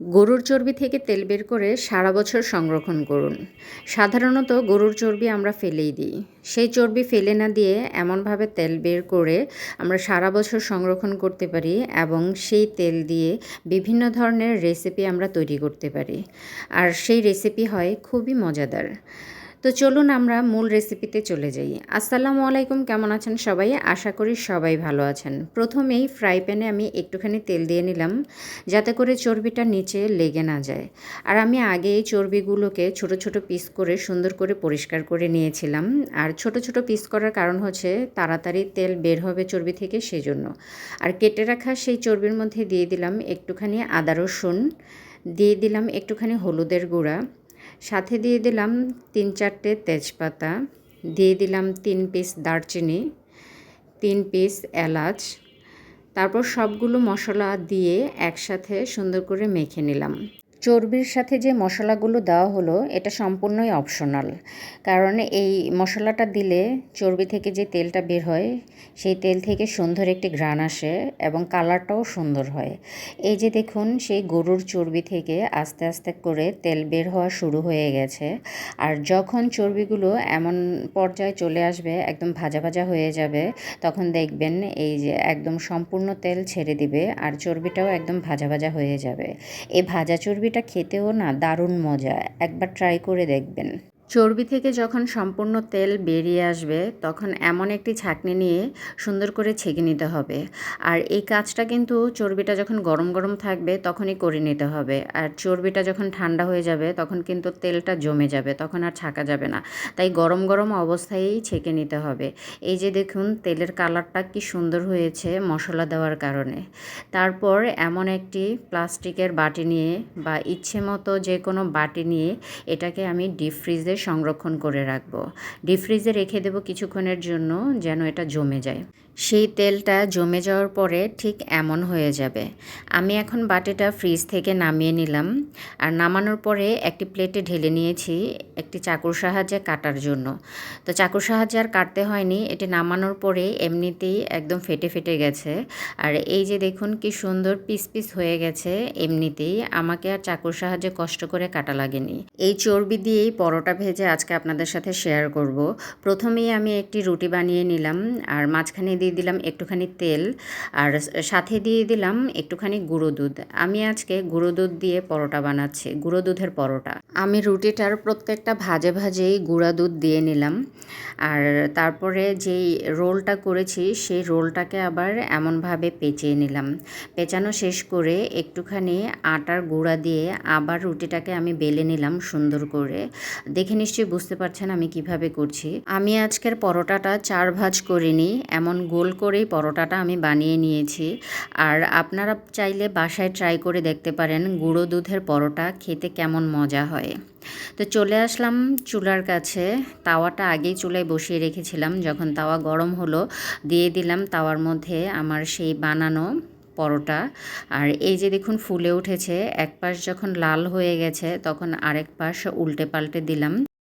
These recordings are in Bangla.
গরুর চর্বি থেকে তেল বের করে সারা বছর সংরক্ষণ করুন। সাধারণত গরুর চর্বি আমরা ফেলেই দিই। সেই চর্বি ফেলে না দিয়ে এমনভাবে তেল বের করে আমরা সারা বছর সংরক্ষণ করতে পারি এবং সেই তেল দিয়ে বিভিন্ন ধরনের রেসিপি আমরা তৈরি করতে পারি। আর সেই রেসিপি হয় খুবই মজাদার। তো চলুন আমরা মূল রেসিপিতে চলে যাই। আসসালামু আলাইকুম, কেমন আছেন সবাই? আশা করি সবাই ভালো আছেন। প্রথমেই ফ্রাই প্যানে আমি একটুখানি তেল দিয়ে নিলাম, যাতে করে চর্বিটা নিচে লেগে না যায়। আর আমি আগে এই চর্বিগুলোকে ছোট ছোট পিস করে সুন্দর করে পরিষ্কার করে নিয়েছিলাম। আর ছোট ছোট পিস করার কারণ হচ্ছে তাড়াতাড়ি তেল বের হবে চর্বি থেকে সেজন্য। আর কেটে রাখা সেই চর্বির মধ্যে দিয়ে দিলাম একটুখানি আদা রসুন, দিয়ে দিলাম একটুখানি হলুদের গুঁড়া সাথে দিয়ে দিলাম তিন চারটে তেজপাতা, দিয়ে দিলাম তিন পিস দারচিনি, তিন পিস এলাচ, তারপর সবগুলো মশলা দিয়ে একসাথে সুন্দর করে মেখে নিলাম। চর্বির সাথে যে মশলাগুলো দেওয়া হলো, এটা সম্পূর্ণই অপশনাল কারণ এই মশলাটা দিলে চর্বি থেকে যে তেলটা বের হয়, সেই তেল থেকে সুন্দর একটি ঘ্রাণ আসে এবং কালারটাও সুন্দর হয়। এই যে দেখুন, সেই গরুর চর্বি থেকে আস্তে আস্তে করে তেল বের হওয়া শুরু হয়ে গেছে। আর যখন চর্বিগুলো এমন পর্যায়ে চলে আসবে, একদম ভাজা ভাজা হয়ে যাবে, তখন দেখবেন এই যে একদম সম্পূর্ণ তেল ছেড়ে দিবে আর চর্বিটাও একদম ভাজা ভাজা হয়ে যাবে। এই ভাজা চর্বি চর্বিটা খেতেও না দারুণ মজা একবার ট্রাই করে দেখবেন। চর্বি থেকে যখন সম্পূর্ণ তেল বেরিয়ে আসবে, তখন এমন একটি ছাঁকনি নিয়ে সুন্দর করে ছেঁকে নিতে হবে। আর এই কাজটা কিন্তু চর্বিটা যখন গরম গরম থাকবে, তখনই করে নিতে হবে। আর চর্বিটা যখন ঠান্ডা হয়ে যাবে, তখন কিন্তু তেলটা জমে যাবে, তখন আর ছাঁকা যাবে না। তাই গরম গরম অবস্থায়ই ছেঁকে নিতে হবে। এই যে দেখুন, তেলের কালারটা কি সুন্দর হয়েছে মশলা দেওয়ার কারণে। তারপর এমন একটি প্লাস্টিকের বাটি নিয়ে বা ইচ্ছে মতো যে কোনো বাটি নিয়ে এটাকে আমি ডিপ ফ্রিজে সংরক্ষণ করে রাখব। ডিপ ফ্রিজে রেখে দেবো কিছুক্ষণের জন্য যেন এটা জমে যায়। সেই তেলটা জমে যাওয়ার পরে ঠিক এমন হয়ে যাবে। আমি এখন বাটিটা ফ্রিজ থেকে নামিয়ে নিলাম। আর নামানোর পরে একটি প্লেটে ঢেলে নিয়েছি একটি চাকুর সাহায্যে কাটার জন্য। তো চাকুর সাহায্যে আর কাটতে হয়নি, এটি নামানোর পরে এমনিতেই একদম ফেটে ফেটে গেছে। আর এই যে দেখুন কি সুন্দর পিস পিস হয়ে গেছে এমনিতেই। আমাকে আর চাকুর সাহায্যে কষ্ট করে কাটা লাগেনি। এই চর্বি দিয়েই পরোটা ভেজে আজকে আপনাদের সাথে শেয়ার করব। প্রথমেই আমি একটি রুটি বানিয়ে নিলাম, আর মাঝখানে দিয়ে দিলাম একটুখানি তেল, আর সাথে দিয়ে দিলাম একটুখানি গুঁড়ো দুধ। আমি আজকে গুঁড়ো দুধ দিয়ে পরোটা বানাচ্ছি, গুঁড়ো দুধের পরোটা। আমি রুটিটার প্রত্যেকটা ভাজে ভাজেই গুঁড়া দুধ দিয়ে নিলাম, আর তারপরে যেই রোলটা করেছি, সেই রোলটাকে আবার এমনভাবে পেঁচিয়ে নিলাম। পেঁচানো শেষ করে একটুখানি আটার গুঁড়া দিয়ে আবার রুটিটাকে আমি বেলে নিলাম সুন্দর করে। দেখে নিশ্চয়ই বুঝতে পারছেন আমি কীভাবে করছি। আমি আজকের পরোটাটা চার ভাজ করিনি, এমন গোল করেই পরোটাটা আমি বানিয়ে নিয়েছি। আর আপনারা চাইলে বাসায় ট্রাই করে দেখতে পারেন গুঁড়ো দুধের পরোটা খেতে কেমন মজা হয়। তো চলে আসলাম চুলার কাছে। তাওয়াটা আগেই চুলায় বসিয়ে রেখেছিলাম। যখন তাওয়া গরম হলো, দিয়ে দিলাম তাওয়ার মধ্যে আমার সেই বানানো পরোটা। আর এই যে দেখুন ফুলে উঠেছে এক পাশ যখন লাল হয়ে গেছে, তখন আরেক পাশ উল্টে পাল্টে দিলাম।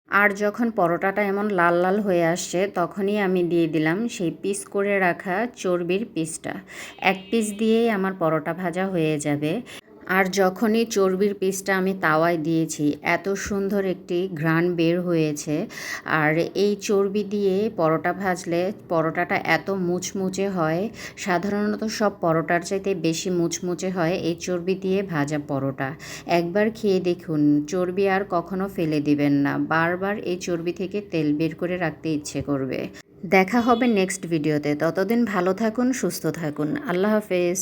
আর যখন পরোটাটা এমন লাল লাল হয়ে আসছে, তখনই আমি দিয়ে দিলাম সেই পিস করে রাখা চর্বির পিসটা। এক পিস দিয়েই আমার পরোটা ভাজা হয়ে যাবে। আর যখনই চর্বির পিসটা আমি তাওয়ায় দিয়েছি, এত সুন্দর একটি ঘ্রাণ বের হয়েছে। আর এই চর্বি দিয়ে পরোটা ভাজলে পরোটাটা এত মুচমুচে হয়, সাধারণত সব পরোটার চাইতে বেশি মুচমুচে হয় এই চর্বি দিয়ে ভাজা পরোটা। একবার খেয়ে দেখুন, চর্বি আর কখনো ফেলে দিবেন না, বারবার এই চর্বি থেকে তেল বের করে রাখতে ইচ্ছে করবে। দেখা হবে নেক্সট ভিডিওতে, ততদিন ভালো থাকুন, সুস্থ থাকুন, আল্লাহ হাফেজ।